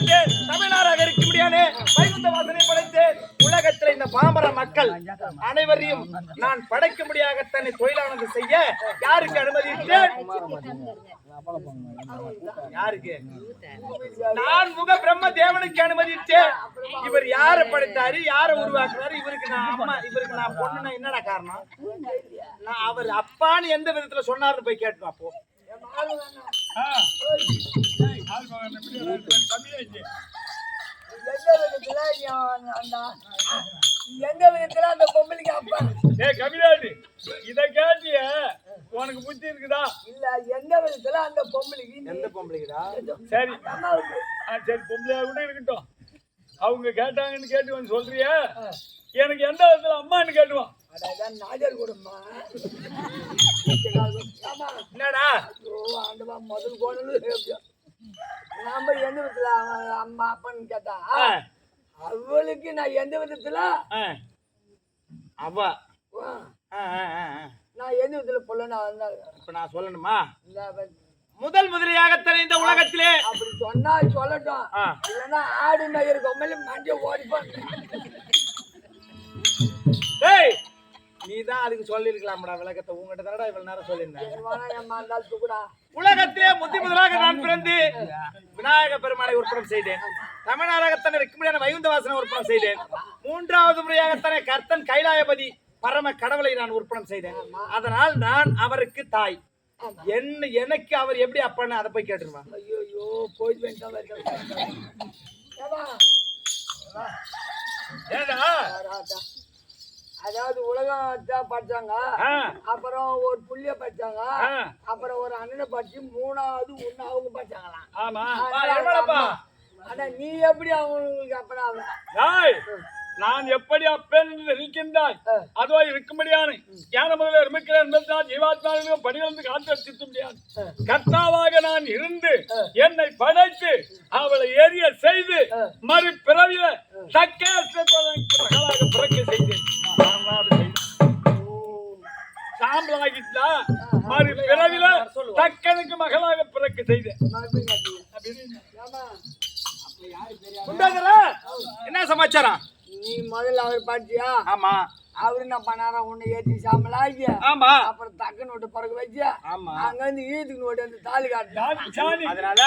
படைத்து தமிழ்நாடாக இருக்க முடியாதே வைகுந்த வாசனை படைத்து உலகத்தில் இந்த பாமர மக்கள் அனைவரையும் நான் படைக்க முடியாத தன்னை தொழிலானது செய்ய யாருக்கு அனுமதித்தேன் யாருக்கு? நான் முக பிரம்ம தேவனுக்கு அனுமதித்தேன் இவர் யாரை படைத்தாரு யாரை உருவாக்குறாரு இவருக்கு நான் அம்மா இவருக்கு நான் பொண்ணுனா என்னடா காரணம்? நான் அவர் அப்பான்னு எந்த விதத்துல சொன்னாருன்னு போய் கேட்டு அப்போ எந்த விதத்துல நீ அவன் அந்த- எந்த விதத்துல அந்த பொம்பளைக்கு அப்பா ஏ கபிலாடி இத கேட்டிய உனக்கு புத்தி இருக்குதா இல்ல எந்த விதத்துல அந்த பொம்பளைக்கு எந்த பொம்பளைக்குடா சரி. அம்மாவுக்கு ஆ, சரி பொம்பளையா கூட இருக்கட்டும். அவங்க கேட்டாங்கன்னு கேட்டு வந்து சொல்றிய? எனக்கு எந்த விதத்துல அம்மான்னு கேட்டுவான் அதான் நாஜர் குடும்பமா ஆமா என்னடா? ஐயோ ஆண்டவா முதல் கோணலு நாம எந்த விதத்துல அம்மா அப்பன்னு கேட்டா அவளுக்கு நான் எந்த விதத்துல. அவ. நான் எந்த விதத்துல பொண்ணு வந்தாங்க இப்ப நான் சொல்லணுமா? முதல் முதலியாகத்தானே இந்த உலகத்திலே அப்படி சொன்னா சொல்லட்டும். இல்லைன்னா ஆடு மயிர் கொம்மல மண்டிய ஓடிப்பான் டேய் நீ தான் அதுக்கு சொல்லியிருக்கலாம்டா விளக்கத்தை. உங்ககிட்ட தானடா இவ்வளவு நேரம் சொல்லியிருந்தேன். உலகத்திலே முத்தி முதலாக நான் பிறந்து விநாயக பெருமாளை உற்பத்தி செய்தேன். தமிழ்நாடகத்தனை இருக்கும்படியான வைகுந்த வாசனை உற்பத்தி செய்தேன். மூன்றாவது முறையாகத்தானே கர்த்தன் கைலாயபதி பரம கடவுளை நான் உற்பத்தி செய்தேன். அதனால் நான் அவருக்கு தாய். என்ன எனக்கு அவர் எப்படி அப்பான்னு அதை போய் கேட்டுருவா ஐயோ போய் வேண்டாம். அதாவது உலகம் படிச்சாங்க. அப்புறம் ஒரு புள்ளிய படிச்சாங்க. அப்புறம் ஒரு அண்ணனை படிச்சு மூணாவது ஒண்ணு அவங்க படிச்சாங்களாம். ஆமா. ஆனா நீ எப்படி அவங்களுக்கு டேய், நான் எப்படி அப்பேன் நிற்கின்றாய்? அதோ இருக்கும்படியான ஞான முதல்ல இருமிக்கிறேன் என்பதால் ஜீவாத்மாவிலும் படியிலிருந்து காத்து வச்சிருக்க முடியாது. கர்த்தாவாக நான் இருந்து என்னை படைத்து அவளை எரிய செய்து மறு பிறவில தக்கனுக்கு மகளாக பிறக்க சுந்தரா, என்ன சமாச்சாரம்? நீ முதல்ல அவர் படிச்சியா ஆமா. அவரு என்ன பண்ணாரா உன்னை ஏற்றி சாம்பலாக்கி ஆமா. அப்புறம் தக்கன் விட்டு பிறகு வச்சு ஆமா. அங்க இருந்து ஈத்துக்கு நோட்டு வந்து தாலி சாணி. அதனால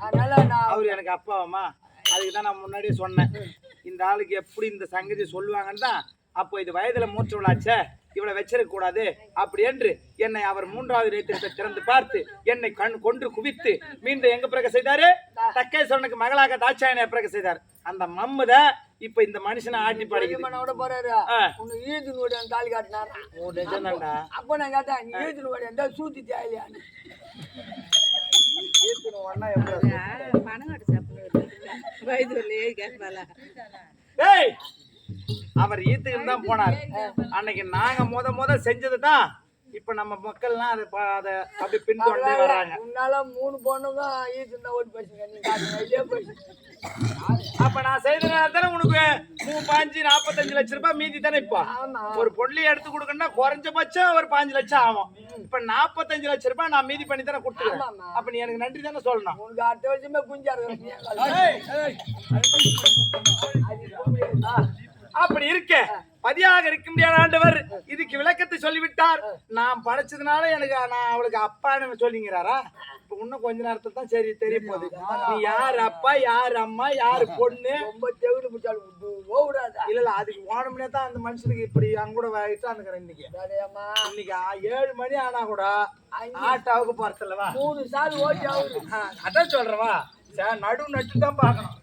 அதனால நான் அவர் எனக்கு அப்பாவாமா அதுக்கு தான் நான் முன்னாடியே சொன்னேன். இந்த ஆளுக்கு எப்படி இந்த சங்கதி சொல்லுவாங்கன்னு தான் அப்போ இது வயதுல மூச்சு விழாச்சே. இவளை வச்சிருக்க கூடாது அப்படி என்று என்னை அவர் மூன்றாவது நேத்திரத்தை திறந்து பார்த்து என்னை கண் கொன்று குவித்து மீண்டும் எங்க பிறகு செய்தாரு? தக்கேஸ்வரனுக்கு மகளாக தாட்சாயனை பிறகு செய்தார். அந்த மம்முத இப்ப இந்த மனுஷனை ஆட்டி பெரியம்மனோட போறாரு. உன்னை நோட்டு வந்து தாலி காட்டினாரா. அப்போ நான் கேட்டேன் நீ ஈத்துக்கு நோட்டு எந்த சூத்தி ஒண்ணா எப்படி? பணங்காட்டு சாப்பிடுறது கேட்பாளா? டேய்! அவர் ஈத்துக்கு தான் போனார். அன்னைக்கு நாங்க முத முத செஞ்சது தான். இப்ப நம்ம மக்கள்லாம் அதை அதை அப்படி பின்தொடர்ந்து வர்றாங்க உன்னால மூணு பொண்ணுங்க ஈத்து தான் ஓடி பேசுங்க நீ காட்டுங்க இதே பேசு. அப்ப நான் செய்தனால தானே உனக்கு மூ பாஞ்சு நாற்பத்தஞ்சு லட்சம் ரூபாய் மீதி தானே இப்போ? ஒரு பொருளை எடுத்து கொடுக்கணும்னா குறைஞ்சபட்சம் ஒரு பாஞ்சு லட்சம் ஆகும். இப்ப நாற்பத்தஞ்சு லட்சம் ரூபாய் நான் மீதி பண்ணி தானே கொடுத்துருவேன். அப்ப நீ எனக்கு நன்றி தானே சொல்லணும். உனக்கு அடுத்த வருஷமே குஞ்சா இருக்கு அப்படி இருக்க. பதியாக இருக்க முடியாத ஆண்டவர். இதுக்கு விளக்கத்தை சொல்லிவிட்டார். நான் படைச்சதுனால எனக்கு நான் அவளுக்கு அப்பான்னு சொல்லிங்கிறாரா? இப்ப இன்னும் கொஞ்ச நேரத்துல தான் சரி தெரிய போகுது. நீ யார் அப்பா யார் அம்மா யார் பொண்ணு? ரொம்ப தெவிடு பிடிச்சாலும் ஓடாதா இல்ல இல்ல அதுக்கு ஓடமுனே தான் அந்த மனுஷனுக்கு இப்படி அங்க கூட இட்டாந்துக்கிறேன் இன்னைக்கு. இன்னைக்கு ஏழு மணி ஆனா கூட ஆட்டாவுக்கு போறதில்லவா மூணு சால் ஓட்டி ஆகுது. அதான் சொல்றவா நடு நட்டு தான் பார்க்கணும்.